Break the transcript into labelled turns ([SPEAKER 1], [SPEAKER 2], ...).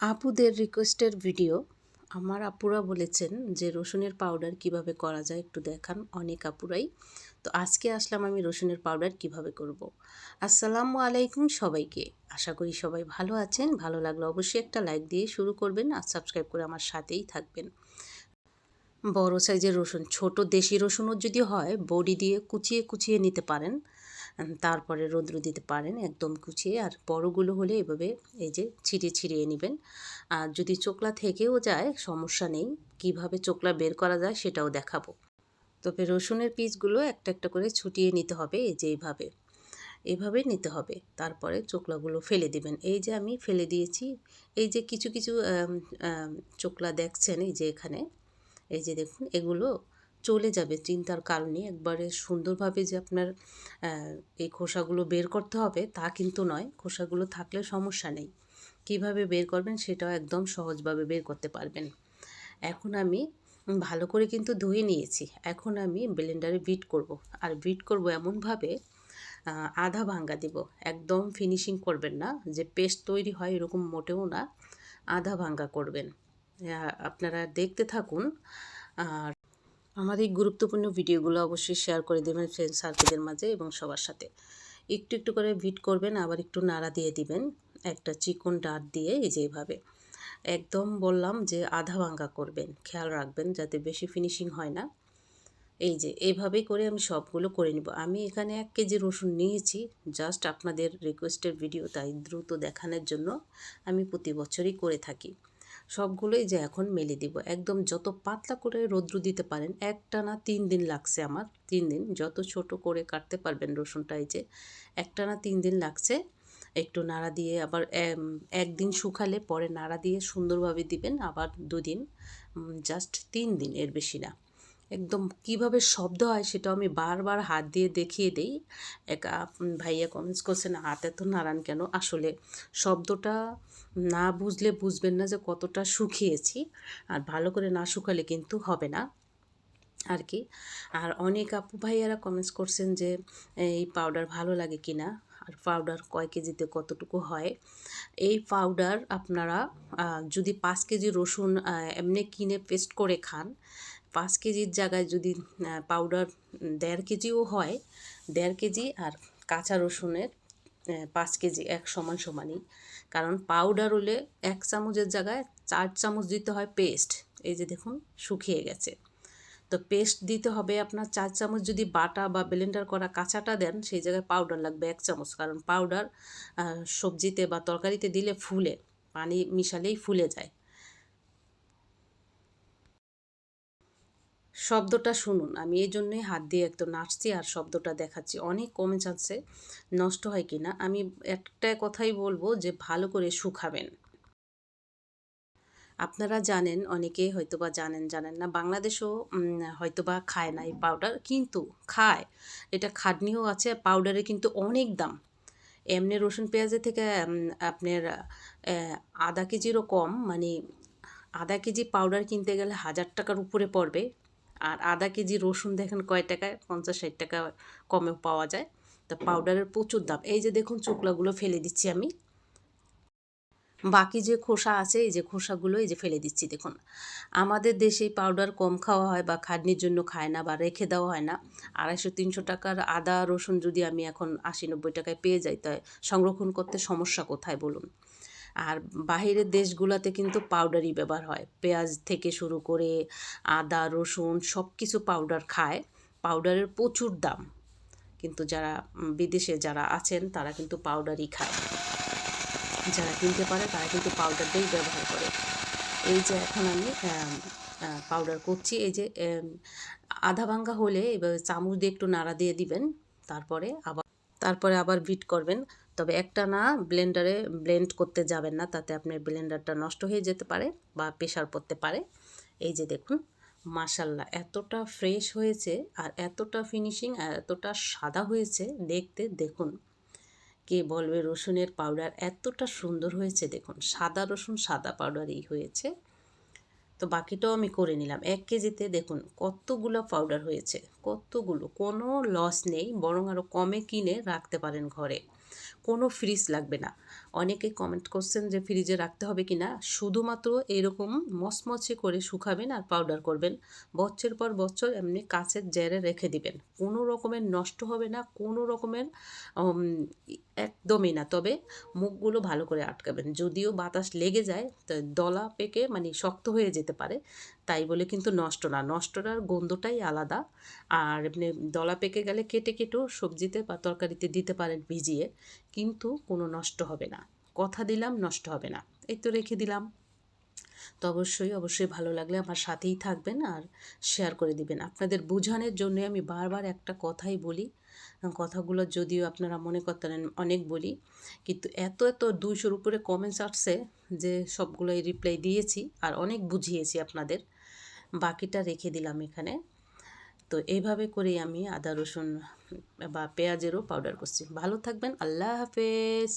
[SPEAKER 1] আপুদের রিকোয়েস্টের ভিডিও আমার আপুরা বলেছেন যে রসুনের পাউডার কীভাবে করা যায় একটু দেখান, অনেক আপুরাই। তো আজকে আসলাম আমি রসুনের পাউডার কীভাবে করব। আসসালামু আলাইকুম সবাইকে। আশা করি সবাই ভালো আছেন। ভালো লাগলে অবশ্যই একটা লাইক দিয়ে শুরু করবেন আর সাবস্ক্রাইব করে আমার সাথেই থাকবেন। বড় সাইজের রসুন, ছোট দেশি রসুনও যদি হয়, বডি দিয়ে কুচিয়ে কুচিয়ে নিতে পারেন। তারপরে রৌদ্র দিতে পারেন একদম কুচিয়ে, আর বড়গুলো হলে এভাবে এই যে ছিটিয়ে ছিঁড়িয়ে নেবেন। আর যদি চোকলা থেকেও যায়, সমস্যা নেই, কীভাবে চোকলা বের করা যায় সেটাও দেখাবো। তবে রসুনের পিসগুলো একটা একটা করে ছুটিয়ে নিতে হবে, এই যে এইভাবে। এভাবে নিতে হবে, তারপরে চোকলাগুলো ফেলে দিবেন। এই যে আমি ফেলে দিয়েছি, এই যে কিছু কিছু চোকলা দেখছেন এই যে এখানে, এই যে দেখুন, এগুলো চলে যাবে চিন্তার কারণে একবারে সুন্দরভাবে যে আপনার এই খোসাগুলো বের করতে হবে তা কিন্তু নয়। খোসাগুলো থাকলে সমস্যা নেই। কীভাবে বের করবেন সেটাও একদম সহজভাবে বের করতে পারবেন। এখন আমি ভালো করে কিন্তু ধুয়ে নিয়েছি। এখন আমি ব্লেন্ডারে বিট করব। আর বিট করব এমনভাবে আধা ভাঙ্গা দিব। একদম ফিনিশিং করবেন না। যে পেস্ট তৈরি হয় এরকম মোটেও না। আধা ভাঙ্গা করবেন। আপনারা দেখতে থাকুন। আর আমার এই গুরুত্বপূর্ণ ভিডিওগুলো অবশ্যই শেয়ার করে দেবেন ফ্রেন্ড সার্কেলের মাঝে এবং সবার সাথে। একটু একটু করে ভিট করবেন, আবার একটু নাড়া দিয়ে দিবেন। একটা চিকন ডাট দিয়ে এই যে এইভাবে একদম বললাম যে আধা ভাঙ্গা করবেন। খেয়াল রাখবেন যাতে বেশি ফিনিশিং হয় না। এই যে এইভাবেই করে আমি সবগুলো করে নিব। আমি এখানে এক কেজি রসুন নিয়েছি। জাস্ট আপনাদের রিকোয়েস্টের ভিডিও তাই দ্রুত দেখানোর জন্য আমি প্রতি বছরই করে থাকি। সবগুলোই যে এখন মেলে দিব। একদম যত পাতলা করে রৌদ্র দিতে পারেন একটা না তিন দিন লাগছে আমার, তিন দিন। যত ছোট করে কাটতে পারবেন রসুনটা এই যে একটা না তিন দিন লাগছে। একটু নাড়া দিয়ে আবার একদিন শুকালে পরে নাড়া দিয়ে সুন্দরভাবে দিবেন, আবার দুদিন জাস্ট তিন দিন এর বেশি না। একদম কীভাবে শব্দ হয় সেটাও আমি বারবার হাত দিয়ে দেখিয়ে দেই। এক ভাইয়া কমেন্টস করছেন, হাত এত নাড়ান কেন? আসলে শব্দটা না বুঝলে বুঝবেন না যে কতটা শুকিয়েছি। আর ভালো করে না শুকালে কিন্তু হবে না। আর কি? আর অনেক আপু ভাইয়ারা কমেন্টস করছেন যে, এই পাউডার ভালো লাগে কি না আর পাউডার কয় কেজিতে কতটুকু হয়? এই পাউডার আপনারা যদি পাঁচ কেজি রসুন এমনি কিনে পেস্ট করে খান পাঁচ কেজির জায়গায় যদি পাউডার দেড় কেজিও হয়, দেড় কেজি আর কাঁচা রসুনের পাঁচ কেজি, এক সমান সমানই। কারণ পাউডার হলে এক চামচের জায়গায় চার চামচ দিতে হয় পেস্ট এই যে দেখুন, শুকিয়ে গেছে। তো পেস্ট দিতে হবে আপনার চার চামচ যদি বাটা বা ব্লেন্ডার করা কাঁচাটা দেন, সেই জায়গায় পাউডার লাগবে এক চামচ। কারণ পাউডার সবজিতে বা তরকারিতে দিলে ফুলে, পানি মিশালেই ফুলে যায়। শব্দটা শুনুন। আমি এই জন্যই হাত দিয়ে একদম নাচছি আর শব্দটা দেখাচ্ছি। অনেক কমে যাচ্ছে, নষ্ট হয় কি না? আমি একটা কথাই বলব যে, ভালো করে শুকাবেন। আপনারা জানেন অনেকে হয়তোবা জানেন জানেন না, বাংলাদেশও হয়তোবা খায় না এই পাউডার কিন্তু খায়। এটা খাটনিও আছে পাউডারে কিন্তু অনেক দাম। এমনি রসুন পেঁয়াজের থেকে আপনার আধা কেজিরও কম মানে আধা কেজি পাউডার কিনতে গেলে হাজার টাকার উপরে পড়বে। আর আধা কেজি রসুন দেখেন কয় টাকায়? পঞ্চাশ ষাট টাকা কমে পাওয়া যায়। তো পাউডারের প্রচুর দাম। এই যে দেখুন চোকলাগুলো ফেলে দিচ্ছি আমি। বাকি যে খোসা আছে, এই যে খোসাগুলো এই যে ফেলে দিচ্ছি, দেখুন। আমাদের দেশে পাউডার কম খাওয়া হয় বা খাটনির জন্য খায় না বা রেখে দেওয়া হয় না। আড়াইশো, তিনশো টাকার আদা, রসুন যদি আমি এখন আশি, নব্বই টাকায় পেয়ে যাই তাই সংরক্ষণ করতে সমস্যা কোথায় বলুন? আর বাহিরের দেশগুলোতে কিন্তু পাউডারই ব্যবহার হয়। পেঁয়াজ থেকে শুরু করে আদা, রসুন সব কিছু পাউডার খায় পাউডারের প্রচুর দাম। কিন্তু যারা বিদেশে যারা আছেন, তারা কিন্তু পাউডারই খায়। যারা কিনতে পারে, তারা কিন্তু পাউডারটাই ব্যবহার করে। এই যে এখন আমি পাউডার করছি, এই যে আধা ভাঙ্গা হলে এবার চামচ দিয়ে একটু নাড়া দিয়ে দিবেন। তারপরে আবার তারপরে আবার বিট করবেন। তবে একটা না ব্লেন্ডারে ব্লেন্ড করতে যাবেন না, তাতে আপনার ব্লেন্ডারটা নষ্ট হয়ে যেতে পারে বা প্রেশার পড়তে পারে। এই যে দেখুন মাসাল্লাহ এতটা ফ্রেশ হয়েছে আর এতটা ফিনিশিং আর এতটা সাদা হয়েছে, দেখতে দেখুন। কে বলবে রসুনের পাউডার এতটা সুন্দর হয়েছে, দেখুন, সাদা রসুন, সাদা পাউডারই হয়েছে। তো বাকিটাও আমি করে নিলাম। এক কেজিতে দেখুন কতগুলো পাউডার হয়েছে, কতগুলো, কোনো লস নেই, বরং আরও কমে কিনে রাখতে পারেন ঘরে। কোনো ফ্রিজ লাগবে না। অনেকে কমেন্ট করছেন যে ফ্রিজে রাখতে হবে কি না শুধুমাত্র এরকম মচমচে করে শুকাবেন আর পাউডার করবেন। বছর পর বছর এমনি কাছের জারে রেখে দিবেন। কোনো রকমের নষ্ট হবে না, কোনো রকমের একদমই না। তবে মুখগুলো ভালো করে আটকাবেন। যদিও বাতাস লেগে যায়, তো দলা পেকে মানে শক্ত হয়ে যেতে পারে। তাই বলে কিন্তু নষ্ট না। নষ্টটার গন্ধটাই আলাদা। আর এমনি দলা পেকে গেলে কেটে কেটেও সবজিতে বা তরকারিতে দিতে পারেন ভিজিয়ে। কিন্তু কোনো নষ্ট হবে না। কথা দিলাম, নষ্ট হবে না। এই তো রেখে দিলাম। তো অবশ্যই অবশ্যই ভালো লাগলে আমার সাথেই থাকবেন আর শেয়ার করে দিবেন। আপনাদের বোঝানোর জন্য আমি বারবার একটা কথাই বলি। কথাগুলো যদিও আপনারা মনে করতেন অনেক বলি, কিন্তু এত এত দুইশোর উপরে কমেন্টস আসছে যে সবগুলোই রিপ্লাই দিয়েছি আর অনেক বুঝিয়েছি আপনাদের। বাকিটা রেখে দিলাম এখানে। তো এইভাবে করেই আমি আদা রসুন বা পেঁয়াজেরও পাউডার করছি। ভালো থাকবেন আল্লাহ হাফেজ।